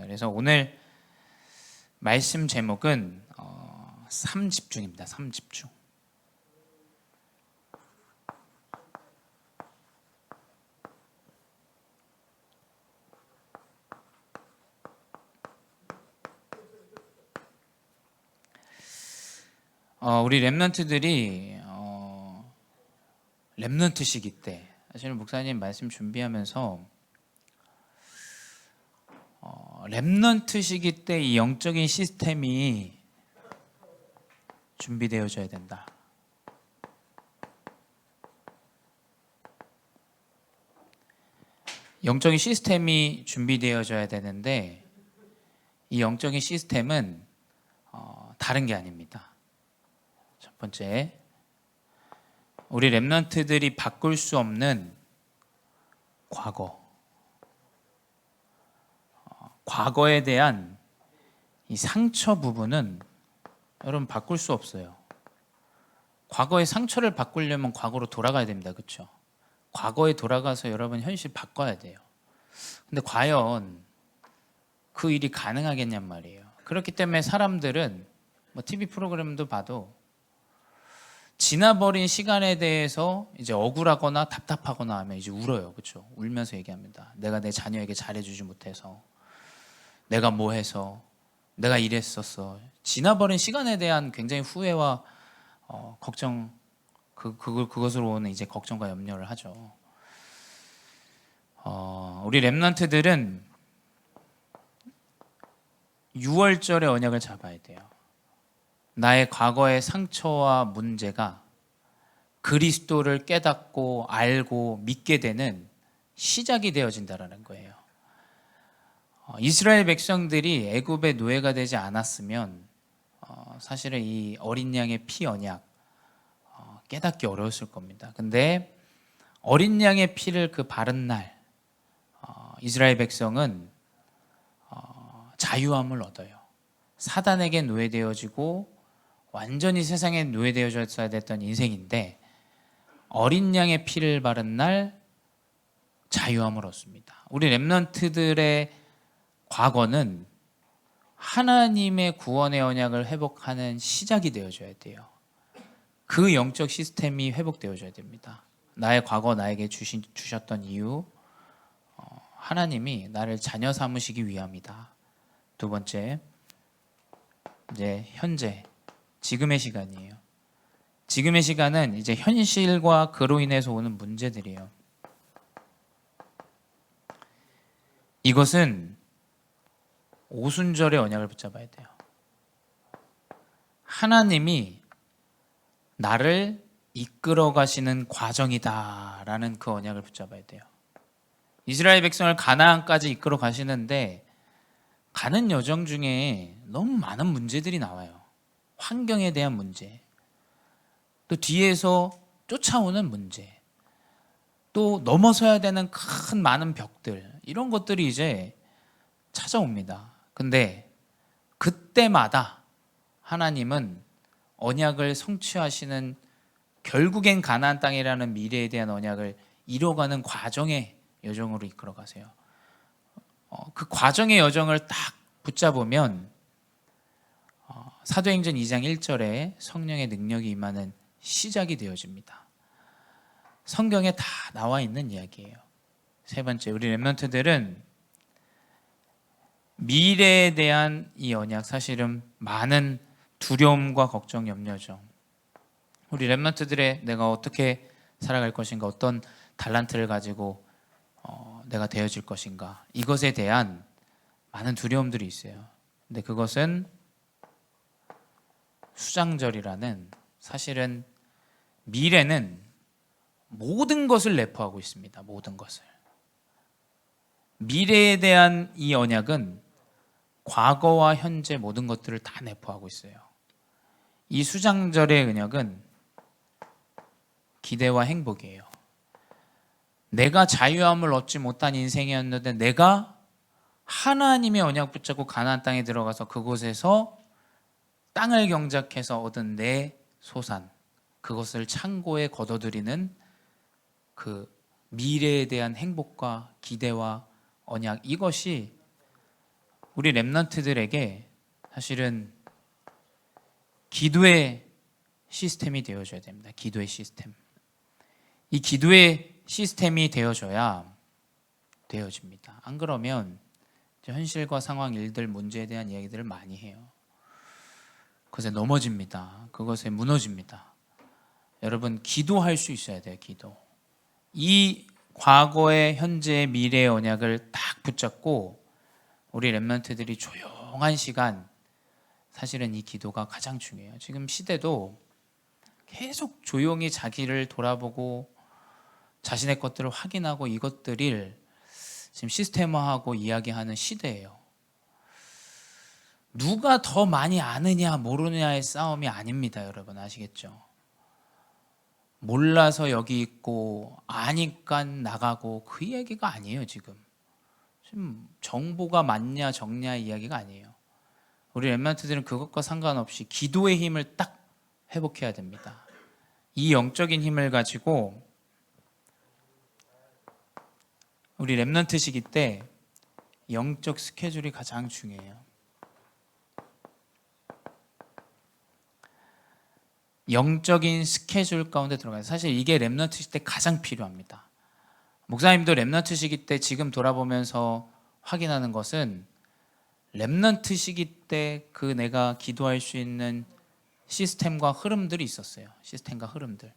그래서 오늘 말씀 제목은 어, 3집중입니다. 3집중. 어, 우리 랩런트들이 어, 랩런트 시기 때 사실은 목사님 말씀 준비하면서 어, 랩넌트 시기 때 이 영적인 시스템이 준비되어져야 된다. 영적인 시스템이 준비되어져야 되는데 이 영적인 시스템은 어, 다른 게 아닙니다. 첫 번째, 우리 랩넌트들이 바꿀 수 없는 과거. 과거에 대한 이 상처 부분은 여러분 바꿀 수 없어요. 과거의 상처를 바꾸려면 과거로 돌아가야 됩니다. 그렇죠? 과거에 돌아가서 여러분 현실 바꿔야 돼요. 근데 과연 그 일이 가능하겠냔 말이에요. 그렇기 때문에 사람들은 뭐 TV 프로그램도 봐도 지나버린 시간에 대해서 이제 억울하거나 답답하거나 하면 이제 울어요. 그렇죠? 울면서 얘기합니다. 내가 내 자녀에게 잘해 주지 못해서 내가 뭐 해서 내가 이랬었어. 지나버린 시간에 대한 굉장히 후회와 어, 걱정 그 그걸 그것으로 오는 이제 걱정과 염려를 하죠. 어, 우리 렘넌트들은 6월절의 언약을 잡아야 돼요. 나의 과거의 상처와 문제가 그리스도를 깨닫고 알고 믿게 되는 시작이 되어진다라는 거예요. 어, 이스라엘 백성들이 애굽의 노예가 되지 않았으면 어, 사실은 이 어린 양의 피 언약 어, 깨닫기 어려웠을 겁니다. 근데 어린 양의 피를 그 바른 날 이스라엘 백성은 자유함을 얻어요. 사단에게 노예되어지고 완전히 세상에 노예되어졌어야 됐던 인생인데 어린 양의 피를 바른 날 자유함을 얻습니다. 우리 렘넌트들의 과거는 하나님의 구원의 언약을 회복하는 시작이 되어줘야 돼요. 그 영적 시스템이 회복되어져야 됩니다. 나의 과거 나에게 주신, 주셨던 이유, 어, 하나님이 나를 자녀 삼으시기 위함이다. 두 번째, 이제 현재, 지금의 시간이에요. 지금의 시간은 이제 현실과 그로 인해서 오는 문제들이에요. 이것은 오순절의 언약을 붙잡아야 돼요. 하나님이 나를 이끌어 가시는 과정이다라는 그 언약을 붙잡아야 돼요. 이스라엘 백성을 가나안까지 이끌어 가시는데 가는 여정 중에 너무 많은 문제들이 나와요. 환경에 대한 문제. 또 뒤에서 쫓아오는 문제. 또 넘어서야 되는 큰 많은 벽들. 이런 것들이 이제 찾아옵니다. 근데 그때마다 하나님은 언약을 성취하시는 결국엔 가나안 땅이라는 미래에 대한 언약을 이뤄가는 과정의 여정으로 이끌어 가세요. 어, 그 과정의 여정을 딱 붙잡으면 어, 사도행전 2장 1절에 성령의 능력이 임하는 시작이 되어집니다. 성경에 다 나와 있는 이야기예요. 세 번째, 우리 렘런트들은 미래에 대한 이 언약 사실은 많은 두려움과 걱정, 염려죠. 우리 렘런트들의 내가 어떻게 살아갈 것인가, 어떤 달란트를 가지고 어, 내가 되어질 것인가 이것에 대한 많은 두려움들이 있어요. 근데 그것은 수장절이라는 사실은 미래는 모든 것을 내포하고 있습니다. 모든 것을. 미래에 대한 이 언약은 과거와 현재 모든 것들을 다 내포하고 있어요. 이 수장절의 은약은 기대와 행복이에요. 내가 자유함을 얻지 못한 인생이었는데 내가 하나님의 언약 붙잡고 가나안 땅에 들어가서 그곳에서 땅을 경작해서 얻은 내 소산 그것을 창고에 거둬들이는 그 미래에 대한 행복과 기대와 언약 이것이 우리 랩런트들에게 사실은 기도의 시스템이 되어줘야 됩니다. 기도의 시스템. 이 기도의 시스템이 되어줘야 되어집니다. 안 그러면 현실과 상황, 일들, 문제에 대한 이야기들을 많이 해요. 그것에 넘어집니다. 그것에 무너집니다. 여러분 기도할 수 있어야 돼요. 기도. 이 과거의 현재의 미래의 언약을 딱 붙잡고 우리 랩런트들이 조용한 시간 사실은 이 기도가 가장 중요해요. 지금 시대도 계속 조용히 자기를 돌아보고 자신의 것들을 확인하고 이것들을 지금 시스템화하고 이야기하는 시대예요. 누가 더 많이 아느냐 모르느냐의 싸움이 아닙니다, 여러분 아시겠죠? 몰라서 여기 있고 아니까 나가고 그 이야기가 아니에요, 지금. 지금 정보가 맞냐 적냐 이야기가 아니에요. 우리 랩런트들은 그것과 상관없이 기도의 힘을 딱 회복해야 됩니다. 이 영적인 힘을 가지고 우리 랩런트 시기 때 영적 스케줄이 가장 중요해요. 영적인 스케줄 가운데 들어가요. 사실 이게 시기 때 가장 필요합니다. 목사님도 랩런트 시기 때 지금 돌아보면서 확인하는 것은 랩런트 시기 때 그 내가 기도할 수 있는 시스템과 흐름들이 있었어요. 시스템과 흐름들.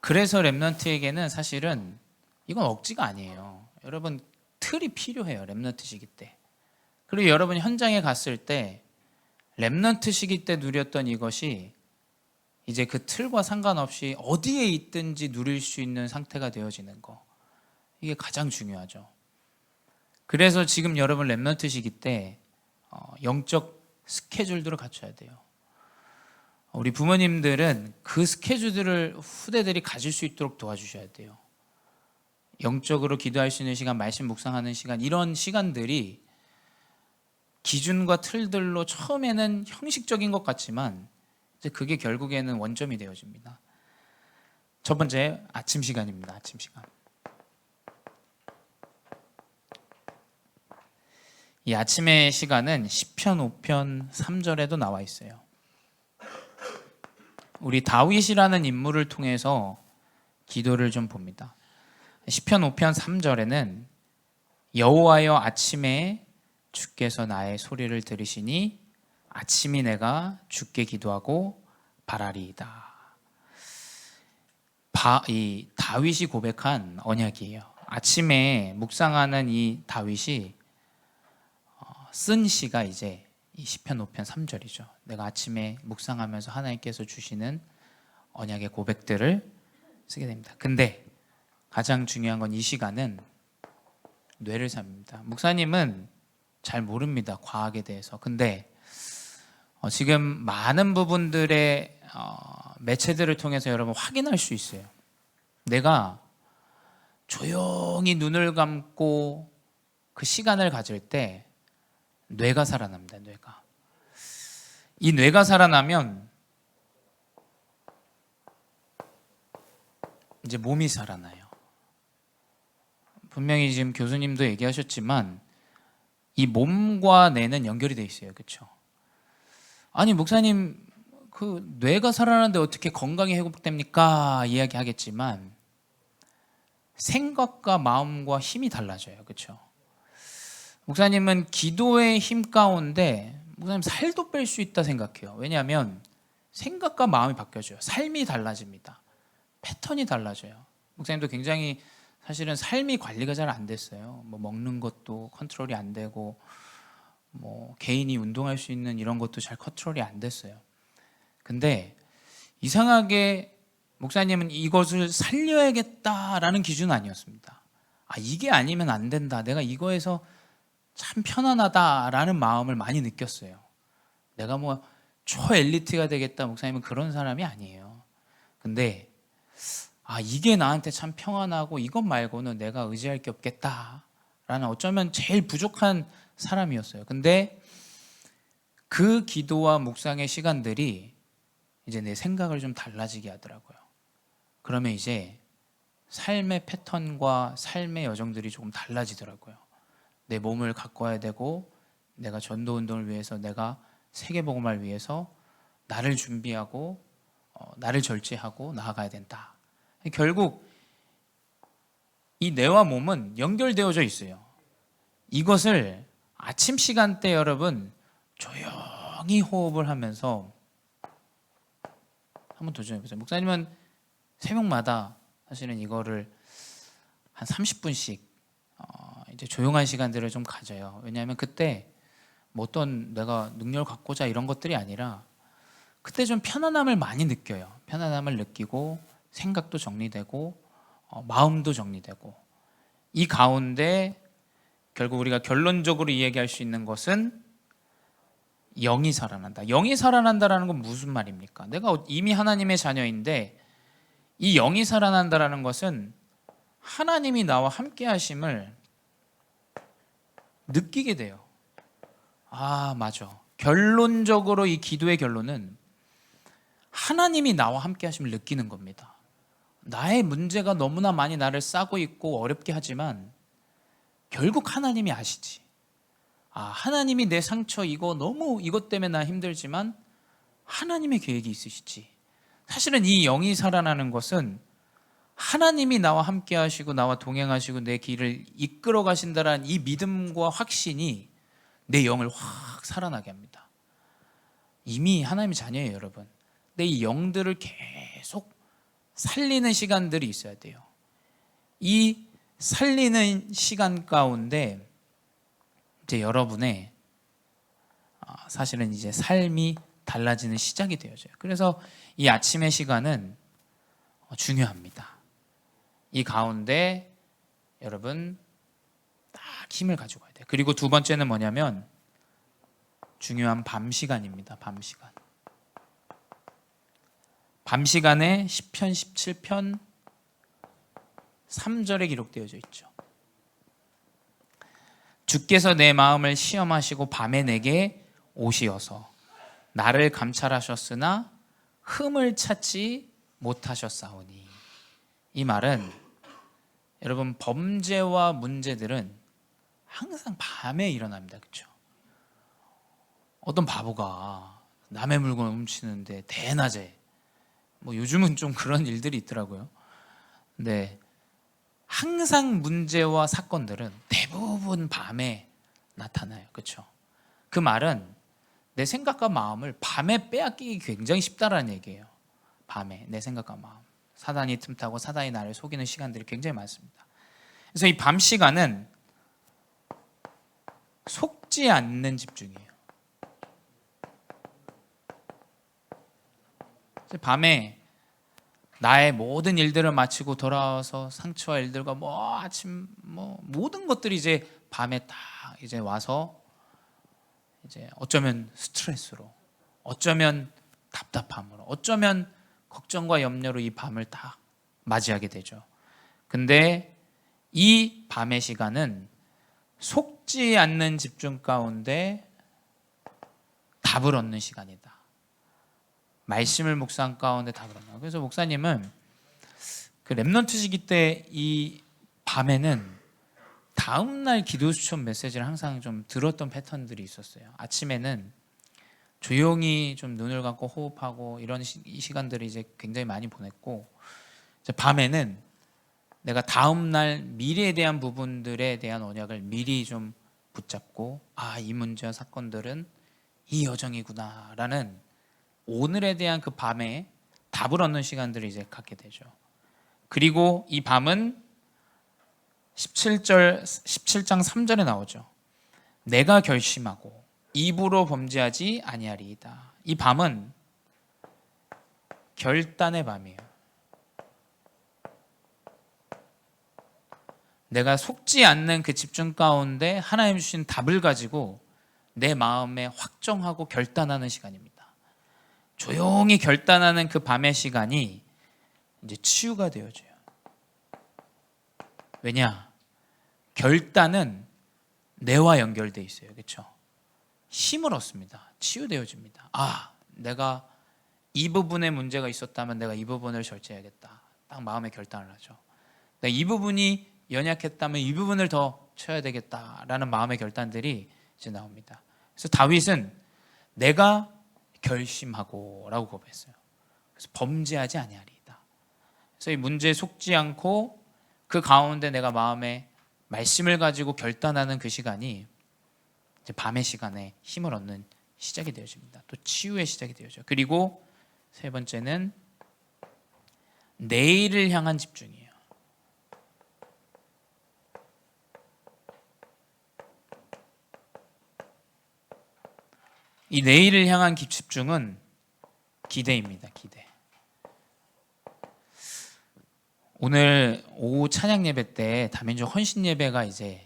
그래서 랩런트에게는 사실은 이건 억지가 아니에요. 여러분 틀이 필요해요. 랩런트 시기 때. 그리고 여러분 현장에 갔을 때 랩런트 시기 때 누렸던 이것이 이제 그 틀과 상관없이 어디에 있든지 누릴 수 있는 상태가 되어지는 거. 이게 가장 중요하죠. 그래서 지금 여러분 랩런트 시기 때 어, 영적 스케줄들을 갖춰야 돼요. 우리 부모님들은 그 스케줄들을 후대들이 가질 수 있도록 도와주셔야 돼요. 영적으로 기도할 수 있는 시간, 말씀 묵상하는 시간, 이런 시간들이 기준과 틀들로 처음에는 형식적인 것 같지만 이제 그게 결국에는 원점이 되어집니다. 첫 번째 아침 시간입니다. 아침 시간. 이 아침의 시간은 시편 5편 3절에도 나와 있어요. 우리 다윗이라는 인물을 통해서 기도를 좀 봅니다. 시편 5편 3절에는 여호와여 아침에 주께서 나의 소리를 들으시니 아침이 내가 주께 기도하고 바라리이다. 바, 이 다윗이 고백한 언약이에요. 아침에 묵상하는 이 다윗이 어, 쓴 시가 이제 이 시편 5편 3절이죠. 내가 아침에 묵상하면서 하나님께서 주시는 언약의 고백들을 쓰게 됩니다. 근데 가장 중요한 건 이 시간은 뇌를 삽니다. 목사님은 잘 모릅니다. 과학에 대해서. 근데 어, 지금 많은 부분들의 어, 매체들을 통해서 여러분 확인할 수 있어요. 내가 조용히 눈을 감고 그 시간을 가질 때 뇌가 살아납니다. 뇌가. 이 뇌가 살아나면 이제 몸이 살아나요. 분명히 지금 교수님도 얘기하셨지만 이 몸과 뇌는 연결이 돼 있어요. 그렇죠? 아니 목사님 그 뇌가 살아나는데 어떻게 건강이 회복됩니까? 이야기하겠지만 생각과 마음과 힘이 달라져요. 그렇죠? 목사님은 기도의 힘 가운데 목사님 살도 뺄 수 있다 생각해요. 왜냐하면 생각과 마음이 바뀌어져요. 삶이 달라집니다. 패턴이 달라져요. 목사님도 굉장히 사실은 삶이 관리가 잘 안 됐어요. 뭐 먹는 것도 컨트롤이 안 되고 뭐 개인이 운동할 수 있는 이런 것도 잘 컨트롤이 안 됐어요. 근데 이상하게 목사님은 이것을 살려야겠다라는 기준은 아니었습니다. 아 이게 아니면 안 된다. 내가 이거에서 참 편안하다라는 마음을 많이 느꼈어요. 내가 뭐 초엘리트가 되겠다 목사님은 그런 사람이 아니에요. 근데 아 이게 나한테 참 평안하고 이것 말고는 내가 의지할 게 없겠다라는 어쩌면 제일 부족한 사람이었어요. 근데 그 기도와 묵상의 시간들이 이제 내 생각을 좀 달라지게 하더라고요. 그러면 이제 삶의 패턴과 삶의 여정들이 조금 달라지더라고요. 내 몸을 가꿔야 되고 내가 전도 운동을 위해서 내가 세계 복음을 위해서 나를 준비하고 어, 나를 절제하고 나아가야 된다. 결국 이 뇌와 몸은 연결되어져 있어요. 이것을 아침 시간대 여러분 조용히 호흡을 하면서 한번 도전해 보세요. 목사님은 새벽마다 사실은 이거를 한 30분씩 어, 이제 조용한 시간들을 좀 가져요. 왜냐하면 그때 뭐 어떤 내가 능력을 갖고자 이런 것들이 아니라 그때 좀 편안함을 많이 느껴요. 편안함을 느끼고 생각도 정리되고 어, 마음도 정리되고 이 가운데 결국 우리가 결론적으로 이야기할 수 있는 것은 영이 살아난다. 영이 살아난다라는 건 무슨 말입니까? 내가 이미 하나님의 자녀인데 이 영이 살아난다라는 것은 하나님이 나와 함께 하심을 느끼게 돼요. 아, 맞아. 결론적으로 이 기도의 결론은 하나님이 나와 함께 하심을 느끼는 겁니다. 나의 문제가 너무나 많이 나를 싸고 있고 어렵게 하지만 결국 하나님이 아시지. 아, 하나님이 내 상처 이거 너무 이것 때문에 나 힘들지만 하나님의 계획이 있으시지. 사실은 이 영이 살아나는 것은 하나님이 나와 함께 하시고 나와 동행하시고 내 길을 이끌어 가신다라는 이 믿음과 확신이 내 영을 확 살아나게 합니다. 이미 하나님의 자녀예요, 여러분. 근데 이 영들을 계속 살리는 시간들이 있어야 돼요. 이 살리는 시간 가운데 이제 여러분의 아, 사실은 이제 삶이 달라지는 시작이 되어져요. 그래서 이 아침의 시간은 어, 중요합니다. 이 가운데 여러분 딱 힘을 가지고 가야 돼요. 그리고 두 번째는 뭐냐면 중요한 밤 시간입니다. 밤 시간. 밤 시간에 10편 17편 3절에 기록되어져 있죠. 주께서 내 마음을 시험하시고 밤에 내게 오시어서 나를 감찰하셨으나 흠을 찾지 못하셨사오니 이 말은 여러분 범죄와 문제들은 항상 밤에 일어납니다. 그렇죠? 어떤 바보가 남의 물건 훔치는데 대낮에 뭐 요즘은 좀 그런 일들이 있더라고요. 근데 항상 문제와 사건들은 대부분 밤에 나타나요. 그렇죠? 그 말은 내 생각과 마음을 밤에 빼앗기기 굉장히 쉽다라는 얘기예요. 밤에 내 생각과 마음. 사단이 틈타고 사단이 나를 속이는 시간들이 굉장히 많습니다. 그래서 이 밤 시간은 속지 않는 집중이에요. 밤에 나의 모든 일들을 마치고 돌아와서 상처와 일들과 뭐 아침 뭐 모든 것들이 이제 밤에 딱 이제 와서 이제 어쩌면 스트레스로 어쩌면 답답함으로 어쩌면 걱정과 염려로 이 밤을 딱 맞이하게 되죠. 근데 이 밤의 시간은 속지 않는 집중 가운데 답을 얻는 시간이다. 말씀을 묵상 가운데 답을 얻는. 그래서 목사님은 그 랩넌트 시기 때 이 밤에는 다음 날 기도 수천 메시지를 항상 좀 들었던 패턴들이 있었어요. 아침에는 조용히 좀 눈을 감고 호흡하고 이런 시, 이 시간들을 이제 굉장히 많이 보냈고 이제 밤에는 내가 다음 날 미래에 대한 부분들에 대한 언약을 미리 좀 붙잡고 아 이 문제와 사건들은 이 여정이구나라는 오늘에 대한 그 밤에 답을 얻는 시간들을 이제 갖게 되죠. 그리고 이 밤은 17절 17장 3절에 나오죠. 내가 결심하고 입으로 범죄하지 아니하리이다. 이 밤은 결단의 밤이에요. 내가 속지 않는 그 집중 가운데 하나님 주신 답을 가지고 내 마음에 확정하고 결단하는 시간입니다. 조용히 결단하는 그 밤의 시간이 이제 치유가 되어져요. 왜냐? 결단은 뇌와 연결돼 있어요. 그렇죠? 힘을 얻습니다. 치유되어집니다. 아, 내가 이 부분에 문제가 있었다면 내가 이 부분을 절제해야겠다. 딱 마음의 결단을 하죠. 내가 이 부분이 연약했다면 이 부분을 더 쳐야 되겠다라는 마음의 결단들이 이제 나옵니다. 그래서 다윗은 내가 결심하고라고 고백했어요. 그래서 범죄하지 아니하리이다. 그래서 이 문제에 속지 않고 그 가운데 내가 마음에 말씀을 가지고 결단하는 그 시간이 이제 밤의 시간에 힘을 얻는 시작이 되어집니다. 또 치유의 시작이 되어져. 그리고 세 번째는 내일을 향한 집중이에요. 이 내일을 향한 기- 집중은 기대입니다. 기대. 오늘 오후 찬양 예배 때 다민족 헌신 예배가 이제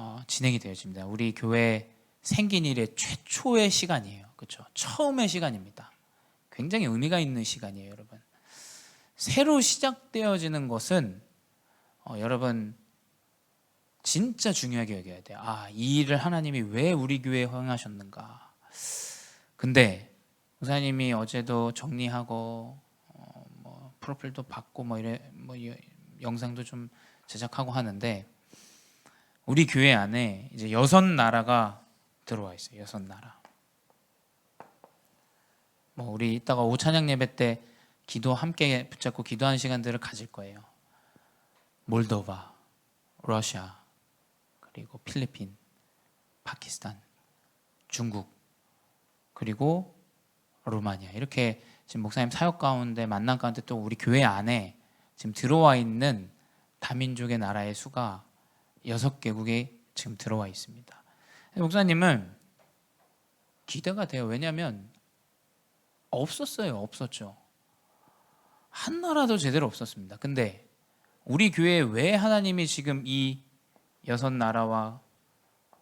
어, 진행이 되어집니다. 우리 교회 생긴 이래 최초의 시간이에요. 그렇죠? 처음의 시간입니다. 굉장히 의미가 있는 시간이에요, 여러분. 새로 시작되어지는 것은 어, 여러분 진짜 중요하게 여겨야 돼요. 아, 이 일을 하나님이 왜 우리 교회에 허용하셨는가? 근데 목사님이 어제도 정리하고 어, 뭐 프로필도 받고 뭐 이래 뭐 이- 영상도 좀 제작하고 하는데 우리 교회 안에 이제 여섯 나라가 들어와 있어요. 여섯 나라. 뭐 우리 이따가 오후 찬양 예배 때 기도 함께 붙잡고 기도하는 시간들을 가질 거예요. 몰도바, 러시아, 그리고 필리핀, 파키스탄, 중국, 그리고 루마니아 이렇게 지금 목사님 사역 가운데 만남 가운데 또 우리 교회 안에 지금 들어와 있는 다민족의 나라의 수가 여섯 개국에 지금 들어와 있습니다. 목사님은 기대가 돼요. 왜냐하면 없었어요. 없었죠. 한 나라도 제대로 없었습니다. 근데 우리 교회에 왜 하나님이 지금 이 여섯 나라와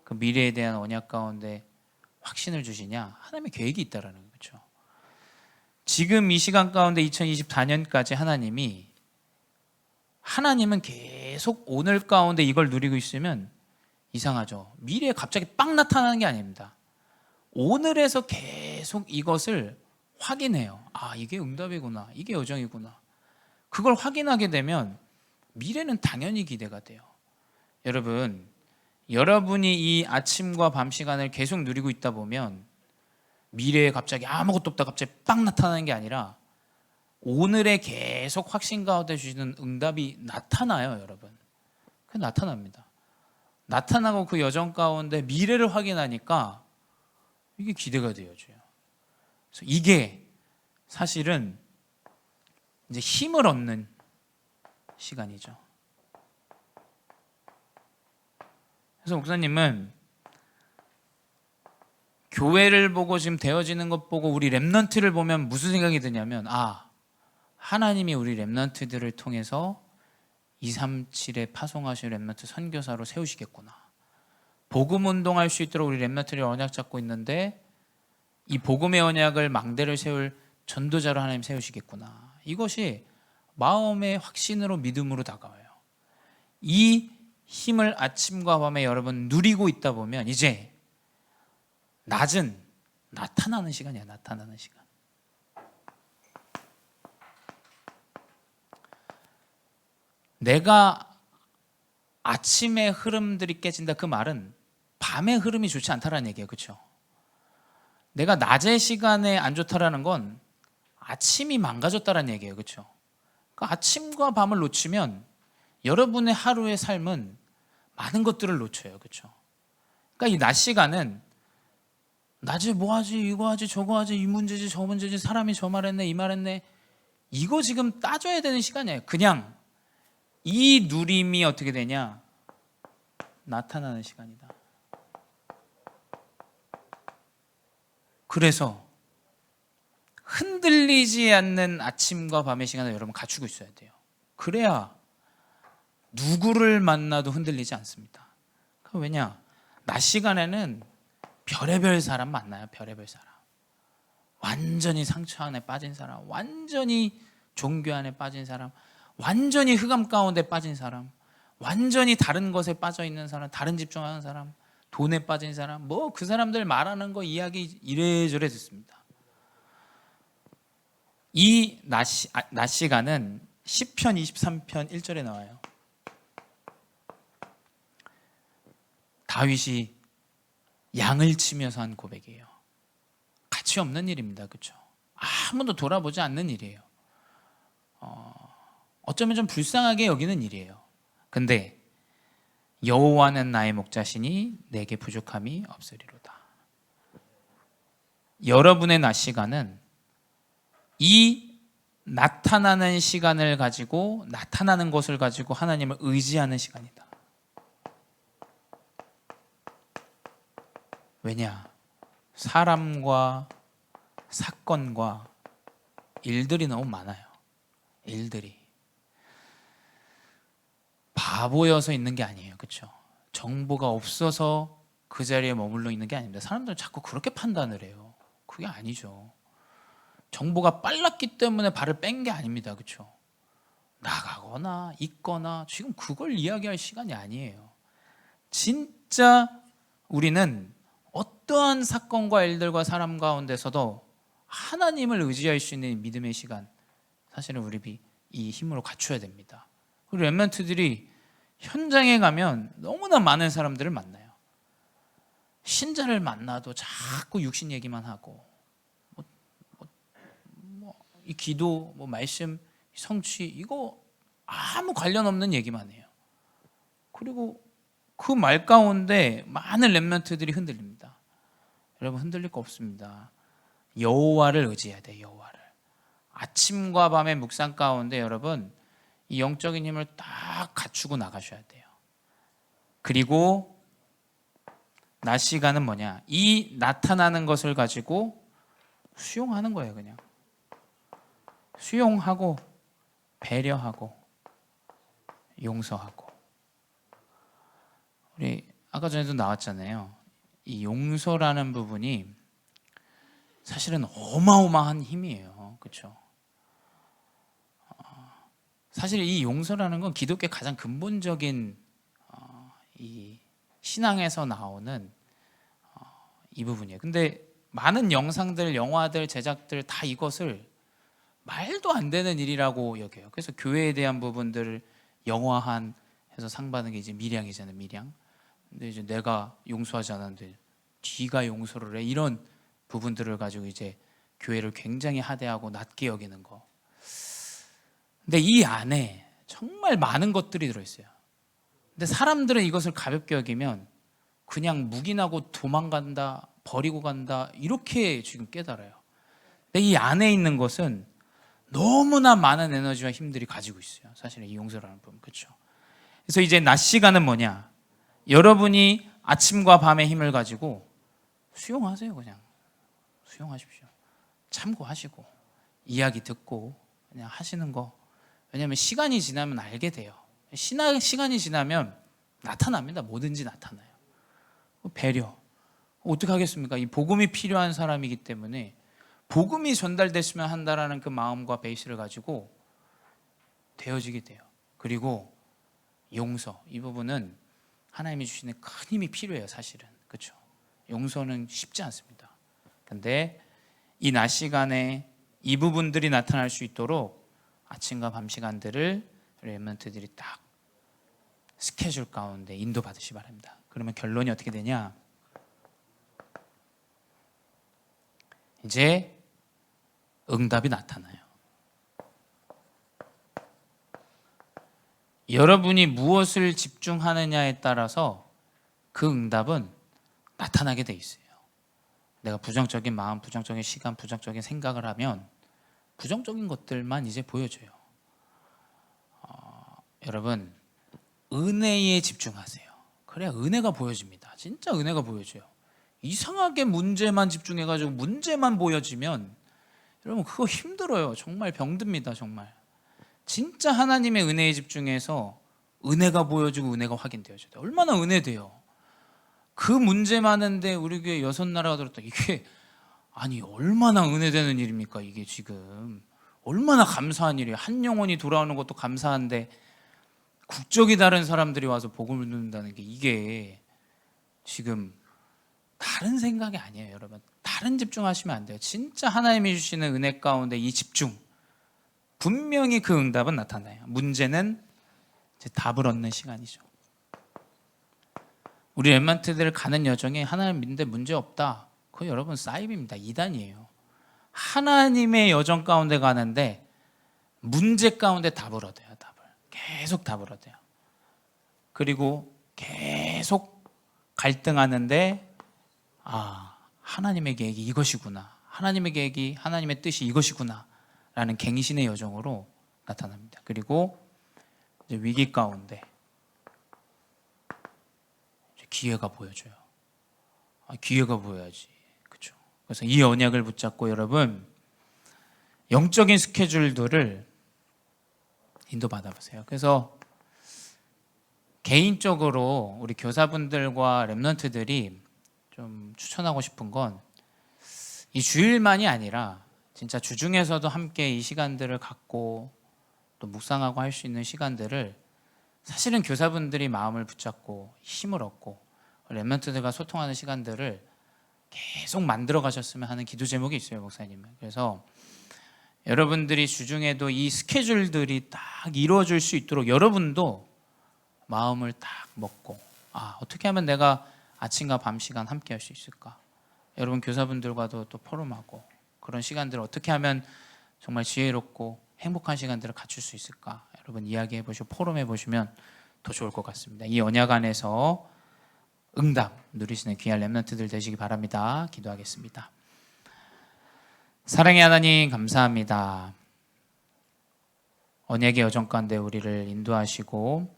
그 미래에 대한 언약 가운데 확신을 주시냐? 하나님의 계획이 있다라는 거죠. 지금 이 시간 가운데 2024년까지 하나님이 하나님은 계속 오늘 가운데 이걸 누리고 있으면 이상하죠. 미래에 갑자기 빵 나타나는 게 아닙니다. 오늘에서 계속 이것을 확인해요. 아, 이게 응답이구나. 이게 여정이구나. 그걸 확인하게 되면 미래는 당연히 기대가 돼요. 여러분, 여러분이 이 아침과 밤 시간을 계속 누리고 있다 보면 미래에 갑자기 아무것도 없다 갑자기 빵 나타나는 게 아니라 오늘에 계속 확신 가운데 주시는 응답이 나타나요, 여러분. 그 나타납니다. 나타나고 그 여정 가운데 미래를 확인하니까 이게 기대가 되어져요. 그래서 이게 사실은 이제 힘을 얻는 시간이죠. 그래서 목사님은 교회를 보고 지금 되어지는 것 보고 우리 랩넌트를 보면 무슨 생각이 드냐면 아 하나님이 우리 랩넌트들을 통해서 237에 파송하신 랩넌트 선교사로 세우시겠구나. 복음 운동할 수 있도록 우리 랩넌트를 언약 잡고 있는데 이 복음의 언약을 망대를 세울 전도자로 하나님 세우시겠구나. 이것이 마음의 확신으로 믿음으로 다가와요. 이 힘을 아침과 밤에 여러분 누리고 있다 보면 이제 낮은 나타나는 시간이야. 나타나는 시간. 내가 아침의 흐름들이 깨진다 그 말은 밤의 흐름이 좋지 않다라는 얘기예요. 그렇죠? 내가 낮의 시간에 안 좋다라는 건 아침이 망가졌다라는 얘기예요. 그렇죠? 그 아침과 밤을 놓치면 여러분의 하루의 삶은 많은 것들을 놓쳐요. 그렇죠? 그러니까 이 낮 시간은 낮에 뭐 하지 이거 하지 저거 하지 이 문제지 저 문제지 사람이 저 말했네 이 말했네 이거 지금 따져야 되는 시간이에요. 그냥 이 누림이 어떻게 되냐 나타나는 시간이다. 그래서 흔들리지 않는 아침과 밤의 시간을 여러분 갖추고 있어야 돼요. 그래야 누구를 만나도 흔들리지 않습니다. 그 왜냐? 낮 시간에는 별의별 사람 만나요. 별의별 사람. 완전히 상처 안에 빠진 사람, 완전히 종교 안에 빠진 사람, 완전히 흑암 가운데 빠진 사람, 완전히 다른 것에 빠져 있는 사람, 다른 집중하는 사람, 돈에 빠진 사람, 뭐 그 사람들 말하는 거 이야기 이래저래 듣습니다. 이 낮, 시, 아, 낮 시간은 10편 23편 1절에 나와요. 다윗이 양을 치면서 한 고백이에요. 가치 없는 일입니다. 그렇죠? 아무도 돌아보지 않는 일이에요. 어, 어쩌면 좀 불쌍하게 여기는 일이에요. 근데 여호와는 나의 목자시니 내게 부족함이 없으리로다. 여러분의 낮 시간은 이 나타나는 시간을 가지고 나타나는 것을 가지고 하나님을 의지하는 시간이다. 왜냐? 사람과 사건과 일들이 너무 많아요. 일들이 바보여서 있는 게 아니에요. 그렇죠? 정보가 없어서 그 자리에 머물러 있는 게 아닙니다. 사람들은 자꾸 그렇게 판단을 해요. 그게 아니죠. 정보가 빨랐기 때문에 발을 뺀 게 아닙니다. 그렇죠? 나가거나 있거나 지금 그걸 이야기할 시간이 아니에요. 진짜 우리는 어떠한 사건과 일들과 사람 가운데서도 하나님을 의지할 수 있는 믿음의 시간 사실은 우리 이 힘으로 갖춰야 됩니다. 그리고 랩런트들이 현장에 가면 너무나 많은 사람들을 만나요. 신자를 만나도 자꾸 육신 얘기만 하고 뭐, 뭐, 뭐, 이 기도, 뭐 말씀, 성취 이거 아무 관련 없는 얘기만 해요. 그리고 그 말 가운데 많은 랩런트들이 흔들립니다. 여러분 흔들릴 거 없습니다. 여호와를 의지해야 돼. 여호와를. 아침과 밤의 묵상 가운데 여러분 이 영적인 힘을 딱 갖추고 나가셔야 돼요. 그리고 낮 시간은 뭐냐? 이 나타나는 것을 가지고 수용하는 거예요, 그냥. 수용하고 배려하고 용서하고. 우리 아까 전에도 나왔잖아요. 이 용서라는 부분이 사실은 어마어마한 힘이에요. 그렇죠? 사실 이 용서라는 건 기독교의 가장 근본적인 어, 이 신앙에서 나오는 어, 이 부분이에요. 근데 많은 영상들, 영화들, 제작들 다 이것을 말도 안 되는 일이라고 여겨요. 그래서 교회에 대한 부분들을 영화한 해서 상 받는 게 이제 미량이잖아요, 미량. 근데 이제 내가 용서하지 않았는데 뒤가 용서를 해 이런 부분들을 가지고 이제 교회를 굉장히 하대하고 낮게 여기는 거. 근데 이 안에 정말 많은 것들이 들어있어요. 근데 사람들은 이것을 가볍게 여기면 그냥 묵인하고 도망간다, 버리고 간다, 이렇게 지금 깨달아요. 근데 이 안에 있는 것은 너무나 많은 에너지와 힘들이 가지고 있어요. 사실은 이 용서라는 부분. 그렇죠? 그래서 이제 낮 시간은 뭐냐? 여러분이 아침과 밤의 힘을 가지고 수용하세요, 그냥. 수용하십시오. 참고하시고, 이야기 듣고, 그냥 하시는 거 왜냐하면 시간이 지나면 알게 돼요. 시간이 지나면 나타납니다. 뭐든지 나타나요. 배려. 어떻게 하겠습니까? 이 복음이 필요한 사람이기 때문에 복음이 전달됐으면 한다라는 그 마음과 베이스를 가지고 되어지게 돼요. 그리고 용서 이 부분은 하나님이 주시는 큰 힘이 필요해요. 사실은 그렇죠. 용서는 쉽지 않습니다. 근데 이 낮 시간에 이 부분들이 나타날 수 있도록 아침과 밤 시간들을 랩런트들이 딱 스케줄 가운데 인도 받으시 바랍니다. 그러면 결론이 어떻게 되냐? 이제 응답이 나타나요. 여러분이 무엇을 집중하느냐에 따라서 그 응답은 나타나게 돼 있어요. 내가 부정적인 마음, 부정적인 시간, 부정적인 생각을 하면 부정적인 것들만 이제 보여줘요. 어, 여러분 은혜에 집중하세요. 그래야 은혜가 보여집니다. 진짜 은혜가 보여져요. 이상하게 문제만 집중해가지고 문제만 보여지면 여러분 그거 힘들어요. 정말 병듭니다. 정말 진짜 하나님의 은혜에 집중해서 은혜가 보여지고 은혜가 확인되어져요. 얼마나 은혜돼요. 그 문제 많은데 우리 교회 여섯 나라가 들었다. 이게 아니 얼마나 은혜되는 일입니까 이게 지금? 얼마나 감사한 일이에요. 한 영혼이 돌아오는 것도 감사한데 국적이 다른 사람들이 와서 복음을 듣는다는 게 이게 지금 다른 생각이 아니에요 여러분. 다른 집중하시면 안 돼요. 진짜 하나님이 주시는 은혜 가운데 이 집중. 분명히 그 응답은 나타나요. 문제는 이제 답을 얻는 시간이죠. 우리 랩만트들 가는 여정에 하나님 믿는데 문제 없다. 그거 여러분 사이비입니다. 이단이에요. 하나님의 여정 가운데 가는데 문제 가운데 답을 얻어요. 답을 계속 답을 얻어요. 그리고 계속 갈등하는데 아 하나님의 계획이 이것이구나. 하나님의 계획이 하나님의 뜻이 이것이구나 라는 갱신의 여정으로 나타납니다. 그리고 위기 가운데 기회가 보여줘요. 아, 기회가 보여야지. 그래서 이 언약을 붙잡고 여러분 영적인 스케줄들을 인도 받아보세요. 그래서 개인적으로 우리 교사분들과 랩런트들이 좀 추천하고 싶은 건 이 주일만이 아니라 진짜 주중에서도 함께 이 시간들을 갖고 또 묵상하고 할 수 있는 시간들을 사실은 교사분들이 마음을 붙잡고 힘을 얻고 랩런트들과 소통하는 시간들을 계속 만들어 가셨으면 하는 기도 제목이 있어요, 목사님은. 그래서 여러분들이 주중에도 이 스케줄들이 딱 이루어질 수 있도록 여러분도 마음을 딱 먹고 아 어떻게 하면 내가 아침과 밤 시간 함께 할 수 있을까? 여러분 교사분들과도 또 포럼하고 그런 시간들을 어떻게 하면 정말 지혜롭고 행복한 시간들을 갖출 수 있을까? 여러분 이야기해 보시고 포럼해 보시면 더 좋을 것 같습니다. 이 언약 안에서 응답 누리시는 귀한 렘넌트들 되시기 바랍니다. 기도하겠습니다. 사랑의 하나님 감사합니다. 언약의 여정 가운데 우리를 인도하시고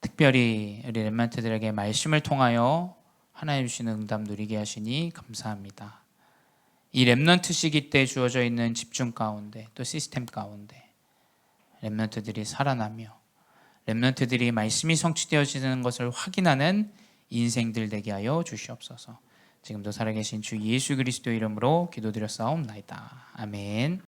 특별히 우리 렘넌트들에게 말씀을 통하여 하나님 주시는 응답 누리게 하시니 감사합니다. 이 렘넌트 시기 때 주어져 있는 집중 가운데 또 시스템 가운데 렘넌트들이 살아나며 렘넌트들이 말씀이 성취되어지는 것을 확인하는 인생들 되게 하여 주시옵소서. 지금도 살아계신 주 예수 그리스도 이름으로 기도드렸사옵나이다. 아멘.